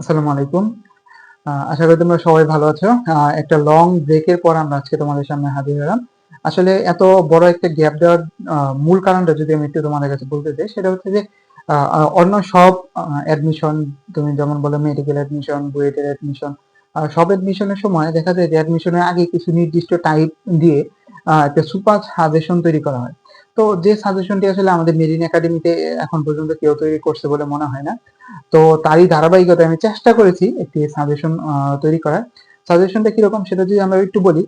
আসসালামু আলাইকুম। আশা করি তোমরা সবাই ভালো আছো। একটা লং ব্রেকের পর আমরা আজকে তোমাদের সামনে হাজির হলাম। আসলে এত বড় একটা গ্যাপ দেওয়ার মূল কারণটা যদি আমি একটু তোমাদের কাছে বলতে চাই, সেটা হচ্ছে যে অন্য সব অ্যাডমিশন তুমি যেমন বলো মেডিকেল অ্যাডমিশন বুয়েটের অ্যাডমিশন সব অ্যাডমিশনের সময় দেখা যায় যে অ্যাডমিশনের আগে কিছু নির্দিষ্ট টাইপ দিয়ে একটা সুপার সাজেশন তৈরি করা হয়। তো যে সাজেশনটি আসলে আমাদের মেরিন একাডেমিতে এখন পর্যন্ত কেউ তৈরি করছে বলে মনে হয় না। তো তারই ধারাবাহিকতায় আমি চেষ্টা করেছি একটি সাজেশন তৈরি করার। সাজেশনটা কীরকম সেটা যদি আমরা একটু বলি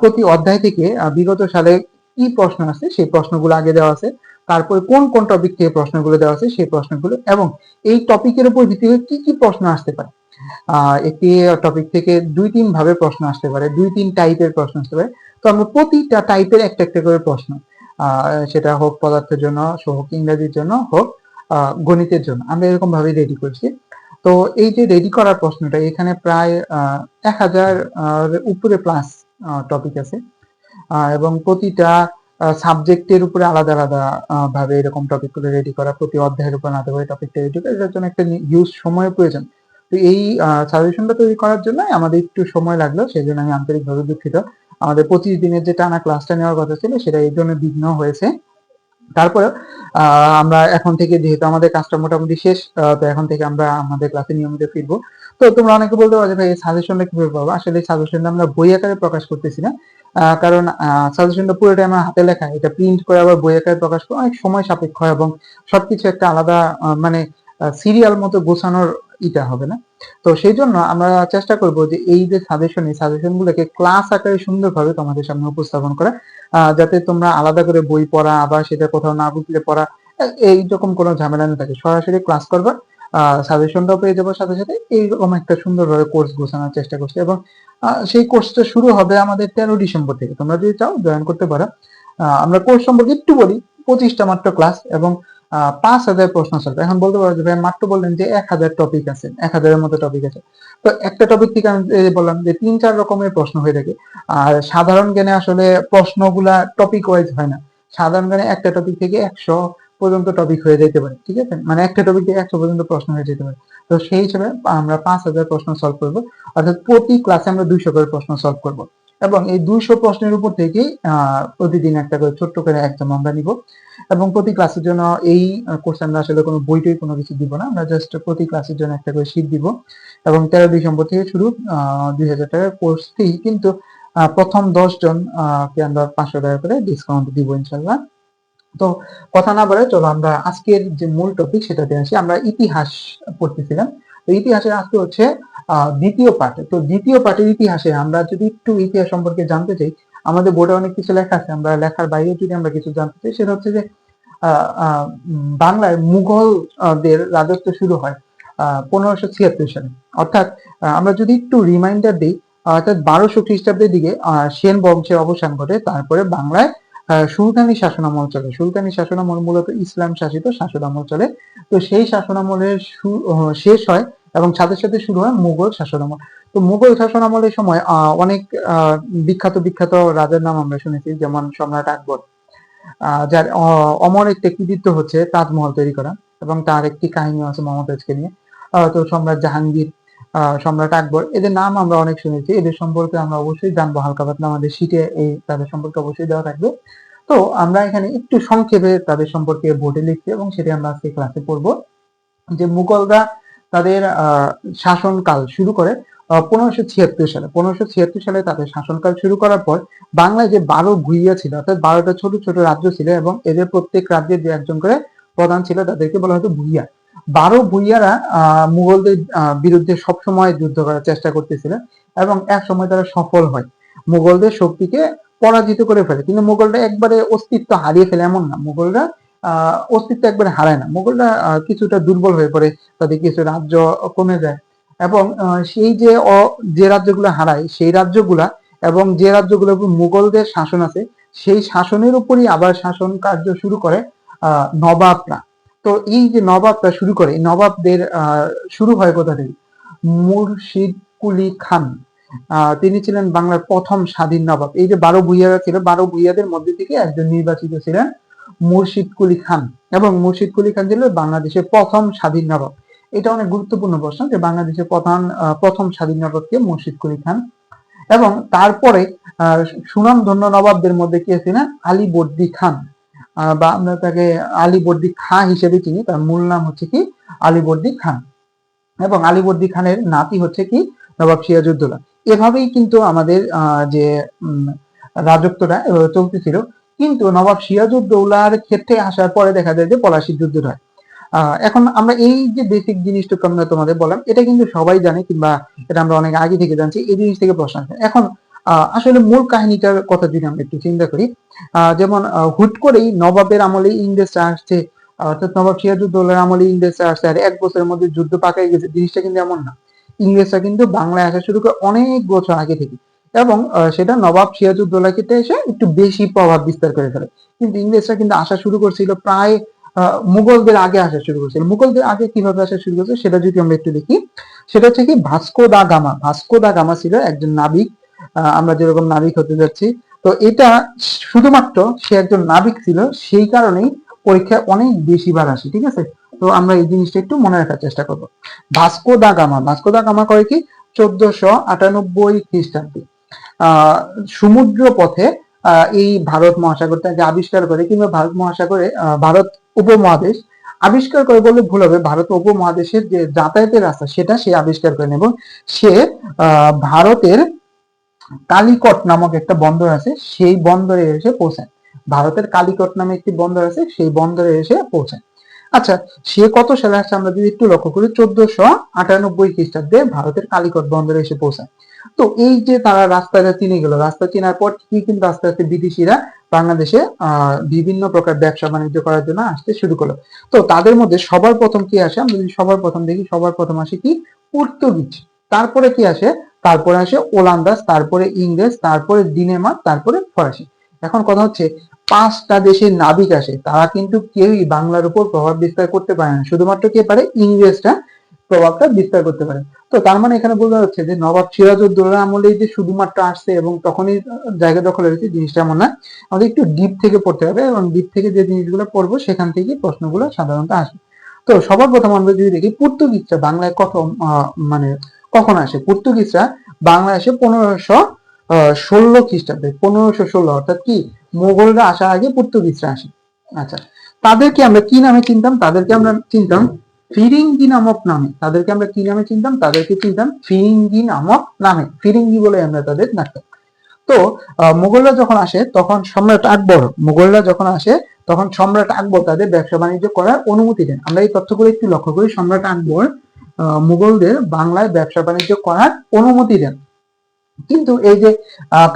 প্রতি অধ্যায় থেকে বিগত সালে কি প্রশ্ন আছে সেই প্রশ্নগুলো আগে দেওয়া আছে, তারপরে কোন কোন টপিক থেকে প্রশ্নগুলো দেওয়া আছে সেই প্রশ্নগুলো, এবং এই টপিকের উপর ভিত্তি করে কি কি প্রশ্ন আসতে পারে। একটি টপিক থেকে দুই তিন ভাবে প্রশ্ন আসতে পারে, দুই তিন টাইপের প্রশ্ন আসতে পারে। তো আমরা প্রতিটা টাইপের একটা একটা করে প্রশ্ন সেটা হোক পদার্থের জন্য হোক ইংরেজির জন্য, হোক গণিতের জন্য। আমরা এরকম ভাবে রেডি করছি। তো এই যে রেডি করার প্রশ্নটা, এখানে প্রায় এক হাজার উপরে প্লাস টপিক আছে। এবং প্রতিটা সাবজেক্টের উপরে আলাদা আলাদা ভাবে এরকম টপিকগুলো রেডি করা, প্রতি অধ্যায়ের উপর আলাদা করে টপিকটা রেডি করা, এটার জন্য একটা হিউজ সময়ের প্রয়োজন। তো এই সাজেশনটা তৈরি করার জন্য আমাদের একটু সময় লাগল, সেই জন্য আমি আন্তরিকভাবে দুঃখিত। আমাদের পঁচিশ দিনের যে টানা ক্লাসটা নেওয়ার কথা ছিল, সেটা এই জন্য বিঘ্ন হয়েছে। তারপরে আমরা এখন থেকে যেহেতু আমাদের কাজটা মোটামুটি শেষ তো এখন থেকে আমরা আমাদের ক্লাসে নিয়মিত ফিরবো। তো তোমরা অনেকে বলতে পারো যে, ভাই সাজেশনটা কীভাবে পাবো? আসলে সাজেশনটা আমরা বই আকারে প্রকাশ করতেছি না। কারণ সাজেশনটা পুরোটাই আমার হাতে লেখা। এটা প্রিন্ট করে আবার বই আকারে প্রকাশ করা অনেক সময় সাপেক্ষ এবং সবকিছু একটা আলাদা মানে সিরিয়াল মতো গোছানোর ইটা হবে না। তো সেই জন্য আমরা চেষ্টা করব যে এই যে সাজেশন এই সাজেশন গুলোকে ক্লাস আকারে সুন্দরভাবে তোমাদের সামনে উপস্থাপন করা যাতে তোমরা আলাদা করে বই পড়া, আবার সেটা কোথাও না বুঝলে পড়া এইরকম কোনো ঝামেলা না থাকে। সরাসরি ক্লাস করবা সাজেশনটাও পেয়ে যাব সাথে সাথে এইরকম একটা সুন্দরভাবে কোর্স গোছানোর চেষ্টা করছি এবং সেই কোর্সটা শুরু হবে আমাদের তেরো ডিসেম্বর থেকে। তোমরা যদি চাও জয়েন করতে পারো। আমরা কোর্স সম্পর্কে একটু বলি, পঁচিশটা মাত্র ক্লাস এবং পাঁচ হাজার প্রশ্ন সলভ এখন বলতে পারো যে ভাই মাত্র বললেন যে এক হাজার টপিক আছে, এক হাজারের মতো টপিক আছে। তো একটা টপিক থেকে আমি বললাম যে তিন, চার রকমের প্রশ্ন হয়ে থাকে। আর সাধারণ জ্ঞানে আসলে প্রশ্নগুলা টপিক ওয়াইজ হয় না। সাধারণ জ্ঞানে একটা টপিক থেকে একশো পর্যন্ত টপিক হয়ে যেতে পারে, ঠিক আছে? মানে একটা টপিক থেকে একশো পর্যন্ত প্রশ্ন হয়ে যেতে পারে। তো সেই হিসেবে আমরা পাঁচ হাজার প্রশ্ন সলভ করব। অর্থাৎ প্রতি ক্লাসে আমরা দুইশো করে প্রশ্ন সলভ করব। এবং এই দুইশো প্রশ্নের উপর থেকেই প্রতিদিন একটা করে ছোট্ট করে একদম আমরা নিব। এবং প্রতি ক্লাসের জন্য এই কোর্সে আমরা আসলে কোনো বইটই কোনো কিছু দিব না। আমরা জাস্ট প্রতি ক্লাসের জন্য একটা করে শীট দিব। এবং তেরো ডিসেম্বর থেকে শুরু দুই হাজার টাকার কোর্স ফি কিন্তু প্রথম দশ জন কে আমরা পাঁচশো টাকা করে ডিসকাউন্ট দিব ইনশাল্লাহ তো কথা না বলে চলো আমরা আজকের যে মূল টপিক সেটাতে আসি। আমরা ইতিহাস পড়তেছিলাম। তো ইতিহাসের আজকে হচ্ছে দ্বিতীয় পাঠ তো দ্বিতীয় পাঠের ইতিহাসে আমরা যদি একটু ইতিহাস সম্পর্কে জানতে চাই, আমাদের বোর্ডে অনেক কিছু লেখা আছে, আমরা লেখার বাইরে যদি আমরা কিছু জানতে চাই, সেটা হচ্ছে যে বাংলায় মুঘলদের রাজত্ব শুরু হয় পনেরোশো ছিয়াত্তর সালে। অর্থাৎ আমরা যদি একটু রিমাইন্ডার দিই, অর্থাৎ বারোশো খ্রিস্টাব্দের দিকে সেন বংশের অবসান ঘটে, তারপরে বাংলায় সুলতানি শাসনামল চলে। সুলতানি শাসনামল মূলত ইসলাম শাসিত শাসনামল চলে। তো সেই শাসনামলের শেষ হয় এবং সাথে সাথে শুরু হয় মুঘল শাসনামল তো মুঘল শাসনামলের সময় অনেক বিখ্যাত বিখ্যাত রাজার নাম আমরা শুনেছি, যেমন সম্রাট আকবর। যার অমর একটি কৃতিত্ব হচ্ছে তাজমহল তৈরি করা এবং তার একটি কাহিনী আছে মমতাজকে নিয়ে। তো সম্রাট জাহাঙ্গীর সম্রাট আকবর, এদের নাম আমরা অনেক শুনেছি। এদের সম্পর্কে আমরা অবশ্যই জানব, হালকা পাতলা আমাদের শীটে এই তাদের সম্পর্কে অবশ্যই দেওয়া থাকবে। তো আমরা এখানে একটু সংক্ষেপে তাদের সম্পর্কে বোর্ডে লিখছি এবং সেটি আমরা আজকে ক্লাসে পড়ব। যে মুঘলরা তাদের শাসনকাল শুরু করে পনেরোশো ছিয়াত্তর সালে। পনেরোশো ছিয়াত্তর সালে তাদের শাসনকাল শুরু করার পর বাংলায় যে বারো ভুইয়া ছিল অর্থাৎ বারোটা ছোট ছোট রাজ্য ছিল এবং এদের প্রত্যেক রাজ্যের যে একজন করে প্রধান ছিল তাদেরকে বলা হতো ভুইয়া বারো ভুইয়ারা আহ, মুঘলদের বিরুদ্ধে সবসময় যুদ্ধ করার চেষ্টা করতেছিল এবং এক সময় তারা সফল হয়। মুঘলদের শক্তিকে পরাজিত করে ফেলে। কিন্তু মুঘলরা একবারে অস্তিত্ব হারিয়ে ফেলে এমন না। মুঘলরা অস্তিত্ব একবারে হারায় না। মুঘলরা আহ, কিছুটা দুর্বল হয়ে পড়ে তাদের কিছু রাজ্য কমে যায়। এবং সেই যে যে রাজ্যগুলো হারায় সেই রাজ্যগুলা এবং যে রাজ্যগুলো মুঘলদের শাসন আছে সেই শাসনের উপরই আবার শাসন কার্য শুরু করে নবাবরা। তো এই যে নবাবরা শুরু করে নবাবদের শুরু হয় কোথা থেকে? মুর্শিদ কুলি খান। তিনি ছিলেন বাংলার প্রথম স্বাধীন নবাব। এই যে বারো ভুইয়ারা ছিল বারো ভুইয়াদের মধ্যে থেকে একজন নির্বাচিত ছিলেন মুর্শিদ কুলি খান। এবং মুর্শিদ কুলি খান ছিলেন বাংলাদেশের প্রথম স্বাধীন নবাব এটা অনেক গুরুত্বপূর্ণ প্রশ্ন যে বাংলাদেশের প্রধান প্রথম স্বাধীন নবাবকে মুর্শিদ কুলি খান। এবং তারপরে আহ, সুনামধন্য নবাবদের মধ্যে কে ছিলেন? আলী বর্দি খান। বা আমরা তাকে আলী বর্দি খাঁ হিসেবে চিনি তার মূল নাম হচ্ছে কি? আলী বর্দি খান। এবং আলী বর্দি খানের নাতি হচ্ছে কি? নবাব সিরাজউদ্দৌলা। এভাবেই কিন্তু আমাদের যে রাজত্বটা চলতেছিল। কিন্তু নবাব সিরাজউদ্দৌলার ক্ষেত্রে আসার পরে দেখা যায় যে পলাশির যুদ্ধ হয়। এখন আমরা এই যে বেসিক জিনিসটুকু আমরা তোমাদের বললাম, এটা কিন্তু সবাই জানে কিংবা এটা আমরা অনেক আগে থেকে জানছি, এই জিনিস থেকে প্রশ্ন আসে। এখন আসলে মূল কাহিনীটার কথা যদি আমরা একটু চিন্তা করি যেমন হুট করেই নবাবের আমলে ইংরেজরা আসছে, অর্থাৎ নবাব সিরাজউদ্দৌলার আমলে ইংরেজরা আসছে, আর এক বছরের মধ্যে যুদ্ধ পাকাই গেছে, জিনিসটা কিন্তু এমন না। ইংরেজরা কিন্তু বাংলায় আসা শুরু করে অনেক বছর আগে থেকে। এবং সেটা নবাব সিরাজউদ্দৌলা ক্ষেত্রে এসে একটু বেশি প্রভাব বিস্তার করে ফেলে। কিন্তু ইংরেজরা কিন্তু আসা শুরু করছিল প্রায় মুঘলদের আগে আসা শুরু করছিল। মুঘলদের আগে কীভাবে আসা শুরু করছে সেটা যদি আমরা একটু দেখি, সেটা হচ্ছে কি Vasco da Gama. Vasco da Gama ছিল একজন নাবিক আমরা যেরকম নাবিক হতে যাচ্ছি। তো এটা শুধুমাত্র সে একজন নাবিক ছিল, সেই কারণেই পরীক্ষায় অনেক বেশি বার আসে, ঠিক আছে? তো আমরা এই জিনিসটা একটু মনে রাখার চেষ্টা করব। Vasco da Gama. Vasco da Gama করে কি চোদ্দশো আটানব্বই খ্রিস্টাব্দে। সমুদ্র পথে এই ভারত মহাসাগরটাকে আবিষ্কার করে কিংবা ভারত মহাসাগরে ভারত উপমহাদেশ আবিষ্কার করে বললে ভুল হবে। ভারত উপমহাদেশের যে যাতায়াতের রাস্তা, সেটা সে আবিষ্কার করেন এবং সে ভারতের কালিকট নামক একটা বন্দর আছে, সেই বন্দরে এসে পৌঁছায়। ভারতের কালিকট নামে একটি বন্দর আছে, সেই বন্দরে এসে পৌঁছায়। আচ্ছা সে কত সালে আসছে আমরা যদি একটু লক্ষ্য করি, চোদ্দশো আটানব্বই খ্রিস্টাব্দে ভারতের কালিকট বন্দরে এসে পৌঁছায়। তো এই যে তারা রাস্তাটা চিনে গেল রাস্তা চেনার পর কি কিন্তু আস্তে আস্তে বিদেশিরা বাংলাদেশে বিভিন্ন প্রকার ব্যবসা বাণিজ্য করার জন্য আসতে শুরু করল। তো তাদের মধ্যে সবার প্রথম কি আসে? আমরা যদি সবার প্রথম দেখি, সবার প্রথম আসে কি? পর্তুগিজ। তারপরে কি আসে? তারপরে আসে ওলান্দাস তারপরে ইংরেজ, তারপরে ডিনেমার্ক, তারপরে ফরাসি। এখন কথা হচ্ছে পাঁচটা দেশের নাবিক আসে, তারা কিন্তু কেউই বাংলার উপর প্রভাব বিস্তার করতে পারে না। শুধুমাত্র কে পারে? ইংরেজরা প্রভাবটা বিস্তার করতে পারে। তো তার মানে এখানে বোঝা যাচ্ছে যে নবাব সিরাজউদ্দৌলা আমলেই যে শুধুমাত্র আসছে এবং তখনই জায়গা দখল হয়েছে, জিনিসটা এমন না। আমাদের একটু ডিপ থেকে পড়তে হবে এবং ডিপ থেকে যে জিনিসগুলো পড়ব, সেখান থেকে প্রশ্নগুলো সাধারণত আসে। তো সবার প্রথম আমরা যদি দেখি, পর্তুগিজরা বাংলায় কত মানে কখন আসে? পর্তুগিজরা বাংলায় আসে পনেরোশো ষোলো খ্রিস্টাব্দে। পনেরোশো ষোলো অর্থাৎ কি? মোগলরা আসার আগে পর্তুগিজরা আসে। আচ্ছা তাদেরকে আমরা কি নামে চিনতাম? তাদেরকে আমরা চিনতাম ফিরিঙ্গি নামক নামে। তাদেরকে আমরা কি নামে চিনতাম? তাদেরকে চিনতাম ফিরিঙ্গি নামক নামে। ফিরিঙ্গি বলে আমরা তাদের ডাকতাম তো আহ, মুঘলরা যখন আসে তখন সম্রাট আকবর মুঘলরা যখন আসে তখন সম্রাট আকবর তাদের ব্যবসা বাণিজ্য করার অনুমতি দেন। আমরা এই তথ্যগুলো একটু লক্ষ্য করি। সম্রাট আকবর মুঘলদের বাংলায় ব্যবসা বাণিজ্য করার অনুমতি দেন। কিন্তু এই যে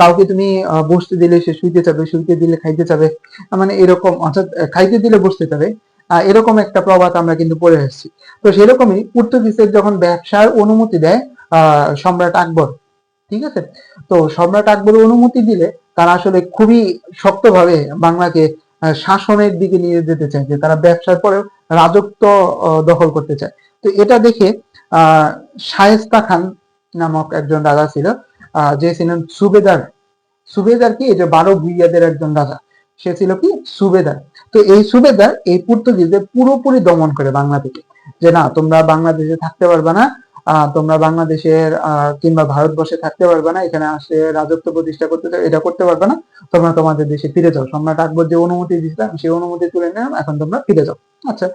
কাউকে তুমি বসতে দিলে, সে শুইতে চাবে, শুইতে দিলে, খাইতে চাবে মানে এরকম, অর্থাৎ খাইতে দিলে বসতে চাবে এরকম একটা প্রবাদ আমরা কিন্তু পড়ে আসছি তো সেরকমই পর্তুগিজের যখন ব্যবসার অনুমতি দেয় সম্রাট আকবর, ঠিক আছে? তো সম্রাট আকবর অনুমতি দিলে তারা আসলে খুবই শক্তভাবে বাংলাকে শাসনের দিকে নিয়ে যেতে চায়, যে তারা ব্যবসার পরেও রাজত্ব দখল করতে চায়। তো এটা দেখে, আহ, শায়েস্তা খান নামক একজন রাজা ছিল যে ছিলেন সুবেদার। সুবেদার কি? যে বারো ভুইয়াদের একজন রাজা। সে ছিল কি? সুবেদার। তো এই সুবেদার এই পর্তুগিজদের পুরোপুরি দমন করে বাংলা থেকে। যে না, তোমরা বাংলাদেশে থাকতে পারবে না তোমরা বাংলাদেশের কিংবা ভারতবর্ষে থাকতে পারবে না, এখানে আসে রাজত্ব প্রতিষ্ঠা করতে চাও, এটা করতে পারবে না, তোমরা তোমাদের দেশে ফিরে যাও। সম্রাট আকবর যে অনুমতি দিয়েছিলাম সেই অনুমতি তুলে নিলাম, এখন তোমরা ফিরে যাও। আচ্ছা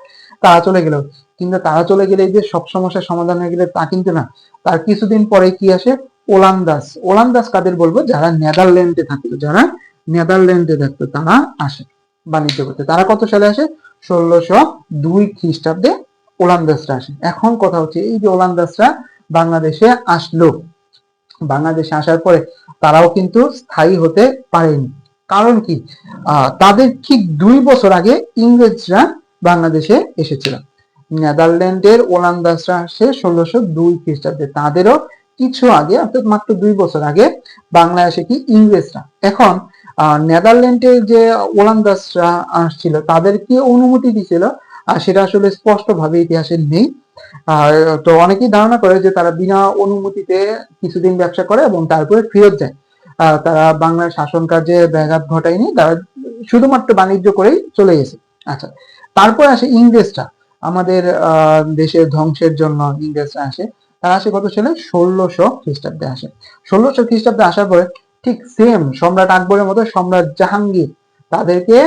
তারা চলে গেল। কিন্তু তারা চলে গেলে যে সব সমস্যার সমাধান হয়ে গেলে তা কিন্তু না। তার কিছুদিন পরে কি আসে? ওলান্দাস ওলান্দাস কাদের বলব? যারা নেদারল্যান্ডে থাকতো, যারা নেদারল্যান্ডে থাকতো, তারা আসে বাণিজ্য করতে। তারা কত সালে আসে? ষোলোশো দুই খ্রিস্টাব্দে ওলান্দাসরা আসে। এখন কথা হচ্ছে, এই যে ওলান্দাসরা বাংলাদেশে আসলো, বাংলাদেশে আসার পরে তারাও কিন্তু স্থায়ী হতে পারেনি। কারণ কি? তাদের ঠিক দুই বছর আগে ইংরেজরা বাংলাদেশে এসেছিল। নেদারল্যান্ডের ওলান্দাসরা আসে ষোলোশো দুই খ্রিস্টাব্দে। তাদেরও কিছু আগে অর্থাৎ মাত্র দুই বছর আগে বাংলায় আসে কি ইংরেজরা এখন আহ, নেদারল্যান্ডের যে ওলান্দাসরা আসছিল তাদেরকে অনুমতি দিছিল? সেটা আসলে স্পষ্ট ভাবে ইতিহাসে নেই। তো অনেকেই ধারণা করে যে তারা বিনা অনুমতিতে কিছুদিন ব্যবসা করে এবং তারপরে ফেরত যায়। তারা বাংলার শাসন কার্যে ব্যাঘাত ঘটায়নি তারা শুধুমাত্র বাণিজ্য করেই চলে গেছে। আচ্ছা তারপর আসে ইংরেজরা। আমাদের দেশের ধ্বংসের জন্য ইংরেজরা আসে। তারা আসে কত সালে? ষোলোশো খ্রিস্টাব্দে আসে। ষোলোশো খ্রিস্টাব্দে আসার পরে ঠিক সেম সম্রাট আকবরের মতো সম্রাট জাহাঙ্গীর তাদেরকে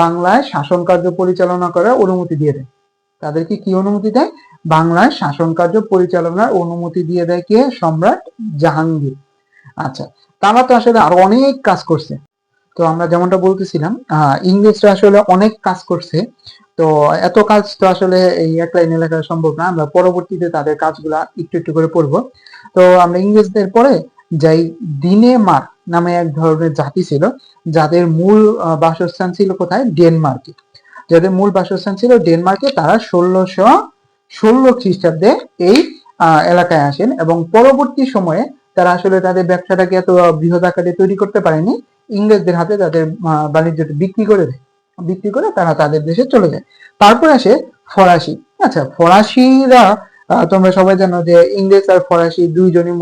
বাংলায় শাসন কার্য পরিচালনা করার অনুমতি দিয়ে দেয়। তাদেরকে কি অনুমতি দেয়? বাংলায় শাসন কার্য পরিচালনার অনুমতি দিয়ে দেয় কে? সম্রাট জাহাঙ্গীর। আচ্ছা তারা তো আসলে আরও অনেক কাজ করছে। তো আমরা যেমনটা বলতেছিলাম ইংরেজরা আসলে অনেক কাজ করছে। তো এত কাজ তো আসলে এই এক লাইনে লেখা সম্ভব না, আমরা পরবর্তীতে তাদের কাজগুলা একটু একটু করে পড়ব। তো আমরা ইংরেজদের পরে যাই দিনে মার নামে এক ধরনের জাতি ছিল, যাদের মূল বাসস্থান ছিল কোথায়? ডেনমার্কে। যাদের মূল বাসস্থান ছিল ডেনমার্কে, তারা ষোলোশো, ষোলো খ্রিস্টাব্দে এই এলাকায় আসেন এবং পরবর্তী সময়ে তারা আসলে তাদের ব্যবসাটাকে এত বৃহৎ আকারে তৈরি করতে পারেনি। ইংরেজদের হাতে তাদের আহ, বাণিজ্যটা বিক্রি করে দেয়। বিক্রি করে তারা তাদের দেশে চলে যায়। তারপর আসে ফরাসি। আচ্ছা ফরাসিরা তোমরা সবাই জানো যে ইংরেজ আর ফরাসি দুইজনই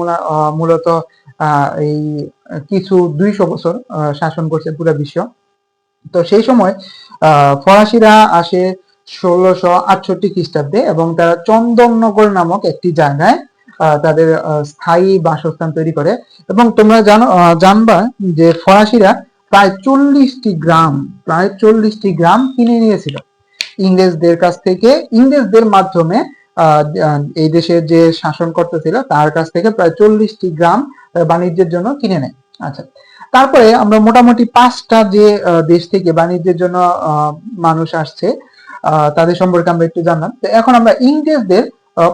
মূলত এই কিছু দুইশো বছর শাসন করছে পুরো বিশ্ব। তো সেই সময় ফরাসিরা আসে ষোলোশো আটষট্টি খ্রিস্টাব্দে এবং তারা চন্দননগর নামক একটি জায়গায় তাদের স্থায়ী বাসস্থান তৈরি করে। এবং তোমরা জানো জানবা যে ফরাসিরা প্রায় চল্লিশটি গ্রাম, প্রায় চল্লিশটি গ্রাম কিনে নিয়েছিল। ইংরেজদের কাছ থেকে, ইংরেজদের মাধ্যমে এই দেশের যে শাসনকর্তা ছিল, তার কাছ থেকে প্রায় চল্লিশটি গ্রাম বাণিজ্যের জন্য কিনে নেয়। আচ্ছা তারপরে আমরা মোটামুটি পাঁচটা যে দেশ থেকে বাণিজ্যের জন্য মানুষ আসছে তাদের সম্পর্কে আমরা একটু জানলাম। তো এখন আমরা ইংরেজদের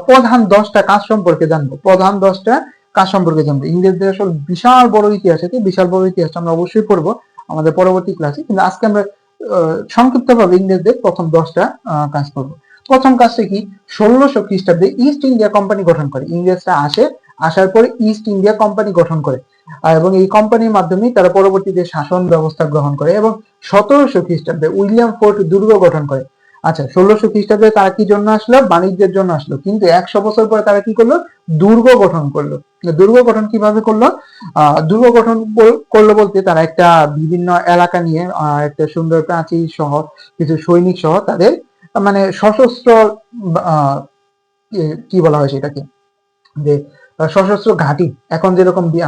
প্রধান দশটা কাজ সম্পর্কে জানব। প্রধান দশটা কাজ সম্পর্কে জানব। ইংরেজদের আসলে বিশাল বড় ইতিহাস আছে বিশাল বড় ইতিহাস আমরা অবশ্যই পড়ব আমাদের পরবর্তী ক্লাসে কিন্তু আজকে আমরা সংক্ষিপ্ত ভাবে ইংরেজদের প্রথম দশটা কাজ করব প্রথম কাজটা কি? ষোলোশো খ্রিস্টাব্দে ইস্ট ইন্ডিয়া কোম্পানি গঠন করে। ইংরেজরা আসে, আসার পরে ইস্ট ইন্ডিয়া কোম্পানি গঠন করে। এবং এই কোম্পানির মাধ্যমে তারা পরবর্তীতে শাসন ব্যবস্থা গ্রহণ করে এবং সতেরোশো খ্রিস্টাব্দে উইলিয়াম ফোর্ট দুর্গ গঠন করে। আচ্ছা ষোলোশো খ্রিস্টাব্দে তারা কি জন্য আসলো? বাণিজ্যের জন্য আসলো। কিন্তু একশো বছর পরে তারা কি করল? দুর্গ গঠন করল। দুর্গ গঠন কীভাবে করল? দুর্গ গঠন করল বলতে তারা একটা বিভিন্ন এলাকা নিয়ে একটা সুন্দর প্রাচীর সহ কিছু সৈনিক সহ তাদের মানে সশস্ত্র কি- বলা হয় সেটাকে? যে সশস্ত্র ঘাঁটি। এখন যেরকম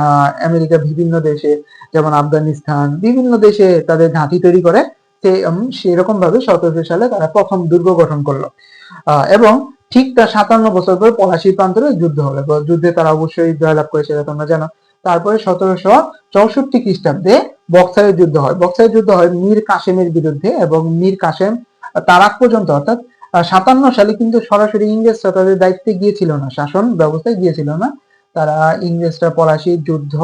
আমেরিকা বিভিন্ন দেশে, যেমন আফগানিস্তান, বিভিন্ন দেশে তাদের ঘাঁটি তৈরি করে। সেরকম ভাবে সতেরোশো সালে তারা প্রথম দুর্গ গঠন করল। এবং ঠিক তার সাতান্ন বছর পর পলাশী প্রান্তরে যুদ্ধ হলো। যুদ্ধে তারা অবশ্যই জয়লাভ করে সেটা তোমরা জানো। তারপরে সতেরোশো চৌষট্টি খ্রিস্টাব্দে বক্সারের যুদ্ধ হয়। বক্সারের যুদ্ধ হয় মীর কাসেমের বিরুদ্ধে এবং মীর কাসেম তার আগ পর্যন্ত, অর্থাৎ সাতান্ন সালে কিন্তু সরাসরি ইংরেজরা তাদের দায়িত্বে গিয়েছিল না, শাসন ব্যবস্থায় গিয়েছিল না। তারা ইংরেজরা পলাশির যুদ্ধ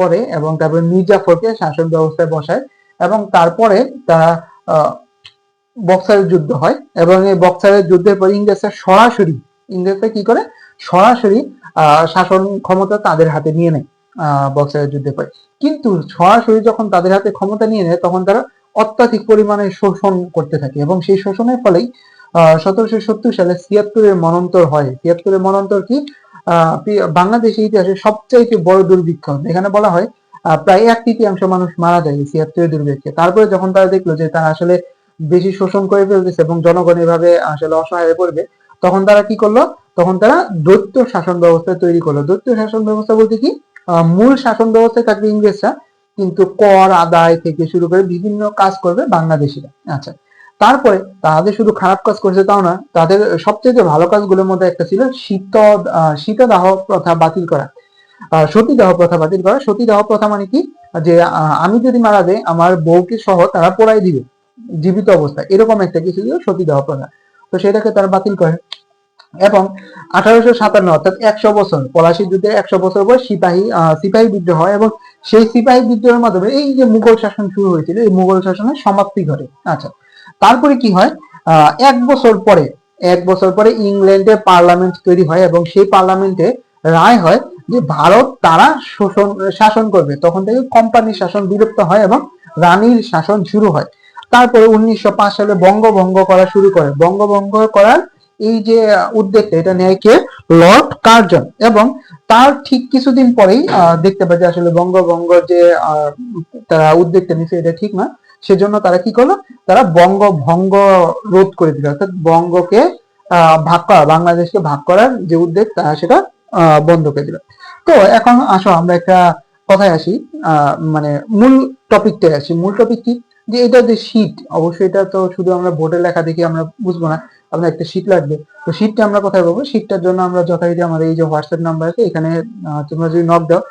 করে এবং তারপরে মির্জাফরকে শাসন ব্যবস্থায় বসায়। এবং তারপরে তারা বক্সারের যুদ্ধ হয় এবং এই বক্সারের যুদ্ধের পর ইংরেজরা সরাসরি, ইংরেজরা কি করে? সরাসরি শাসন ক্ষমতা তাদের হাতে নিয়ে নেয় বক্সারের যুদ্ধের পরে। কিন্তু সরাসরি যখন তাদের হাতে ক্ষমতা নিয়ে নেয়, তখন তারা অত্যাধিক পরিমাণে শোষণ করতে থাকে এবং সেই শোষণের ফলেই সতেরোশো সত্তর সালে ছিয়াত্তরের মনন্তর হয়। ছিয়াত্তরের মনন্তর কি? বাংলাদেশের ইতিহাসে সবচাইতে বড় দুর্ভিক্ষ এখানে বলা হয় প্রায় এক তৃতীয়াংশ মানুষ মারা যায় ছিয়াত্তরের দুর্ভিক্ষে। তারপরে যখন তারা দেখল যে তারা আসলে বেশি শোষণ করে ফেলতেছে এবং জনগণ এভাবে আসলে অসহায় হয়ে পড়বে, তখন তারা কি করল? তখন তারা দৈত্য শাসন ব্যবস্থা তৈরি করল। দৈত্য শাসন ব্যবস্থা বলতে কি? মূল শাসন ব্যবস্থায় থাকবে ইংরেজরা, কিন্তু কর আদায় থেকে শুরু করে বিভিন্ন কাজ করবে বাংলাদেশিরা। আচ্ছা তারপরে তাদের শুধু খারাপ কাজ করছে তাও না, তাদের সবচেয়ে ভালো কাজগুলোর মধ্যে একটা ছিল শীত শীতদাহ প্রথা বাতিল করা। সতীদাহ প্রথা বাতিল করা সতীদাহ প্রথা মানে কি? যে আমি যদি মারা যাই, আমার বউকে সহ তারা পোড়াই দিবে, জীবিত অবস্থা এরকম একটা কিছু ছিল সতীদাহ প্রথা। তো সেটাকে তারা বাতিল করে। এবং আঠারোশো সাতান্ন, অর্থাৎ একশো বছর পলাশী যুদ্ধের একশো বছর পর সিপাহী সিপাহী বিদ্রোহ হয় এবং সেই সিপাহী বিদ্রোহের মাধ্যমে এই যে মুঘল শাসন শুরু হয়েছিল, এই মুঘল শাসনের সমাপ্তি ঘটে। আচ্ছা তারপরে কি হয়? এক বছর পরে, এক বছর পরে ইংল্যান্ডে পার্লামেন্ট তৈরি হয় এবং সেই পার্লামেন্টে রায় হয় যে ভারত তারা শোষণ, শাসন করবে, তখন থেকে কোম্পানির শাসন বিলুপ্ত হয় এবং রানীর শাসন শুরু হয়। তারপরে উনিশশো পাঁচ সালে বঙ্গভঙ্গ করা শুরু করে। বঙ্গভঙ্গ করার এই যে উদ্যোগটা এটা নেয় কে? Lord Curzon. এবং তার ঠিক কিছুদিন পরেই দেখতে পাই যে আসলে বঙ্গভঙ্গ যে তারা উদ্যোগটা নিচ্ছে এটা ঠিক না। সেজন্য তারা কি করল? তারা বঙ্গভঙ্গ রোধ করে দিল। অর্থাৎ বঙ্গকে ভাগ করা, বাংলাদেশকে ভাগ করার যে উদ্যোগ তারা সেটা বন্ধ করে দিল। তো এখন আসো, আমরা একটা কথায় আসি মানে মূল টপিকটাই আসি। মূল টপিক কি? যে এটা যে শীট অবশ্যই এটা তো শুধু আমরা বোর্ডে লেখা দেখে আমরা বুঝব না, আপনার একটা শীট লাগবে। তো শীটটা আমরা কোথায় পাবো? শীটটার জন্য আমরা যথারীতি আমাদের এই যে হোয়াটসঅ্যাপ নাম্বার আছে, এখানে তোমরা যদি নক দাও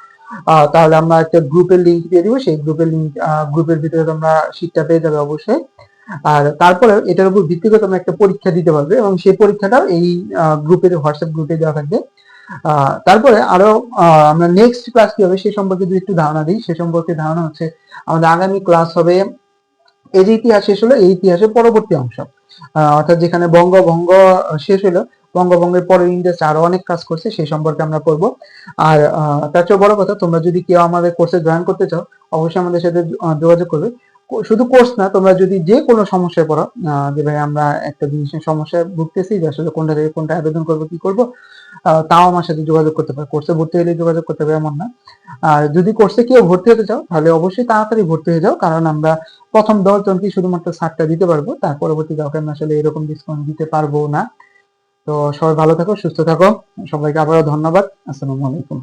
তাহলে আমরা একটা গ্রুপের লিঙ্ক দিয়ে দিব। সেই গ্রুপের লিঙ্ক গ্রুপের ভিতরে তোমরা শীটটা পেয়ে যাবে অবশ্যই। আর তারপরে এটার উপর ভিত্তি করে তোমরা একটা পরীক্ষা দিতে পারবে এবং সেই পরীক্ষাটাও এই গ্রুপের হোয়াটসঅ্যাপ গ্রুপে দেওয়া থাকবে। তারপরে আরও আমরা নেক্সট ক্লাস কি হবে সে সম্পর্কে যদি একটু ধারণা দিই, সে সম্পর্কে ধারণা হচ্ছে আমাদের আগামী ক্লাস হবে, এই যে ইতিহাস শেষ হলো, এই ইতিহাসের পরবর্তী অংশ। অর্থাৎ যেখানে বঙ্গভঙ্গ শেষ হলো, বঙ্গভঙ্গের পরে ইন্ডিয়া আরও অনেক কাজ করছে সেই সম্পর্কে আমরা করব আর তার চেয়ে বড় কথা, তোমরা যদি কেউ আমাদের কোর্সে জয়েন করতে চাও, অবশ্যই আমাদের সাথে যোগাযোগ করবে। শুধু কোর্স না, তোমরা যদি যে কোনো সমস্যায় পড়ো যে ভাই আমরা একটা জিনিসের সমস্যায় ভুগতেছি, যে আসলে কোনটা থেকে কোনটা আবেদন করব, কি করব তাও আমার সাথে যোগাযোগ করতে পারো। কোর্সে ভর্তি হলে যোগাযোগ করতে পারবে এমন না। আর যদি কোর্সে কেউ ভর্তি হতে চাও, তাহলে অবশ্যই তাড়াতাড়ি ভর্তি হয়ে যাও, কারণ আমরা প্রথম দশ জনকে শুধুমাত্র ছাড়টা দিতে পারব, তার পরবর্তী কাউকে আমরা আসলে এরকম ডিসকাউন্ট দিতে পারব না। তো সবাই ভালো থাকো, সুস্থ থাকো। সবাইকে আবারও ধন্যবাদ। আসসালামু আলাইকুম।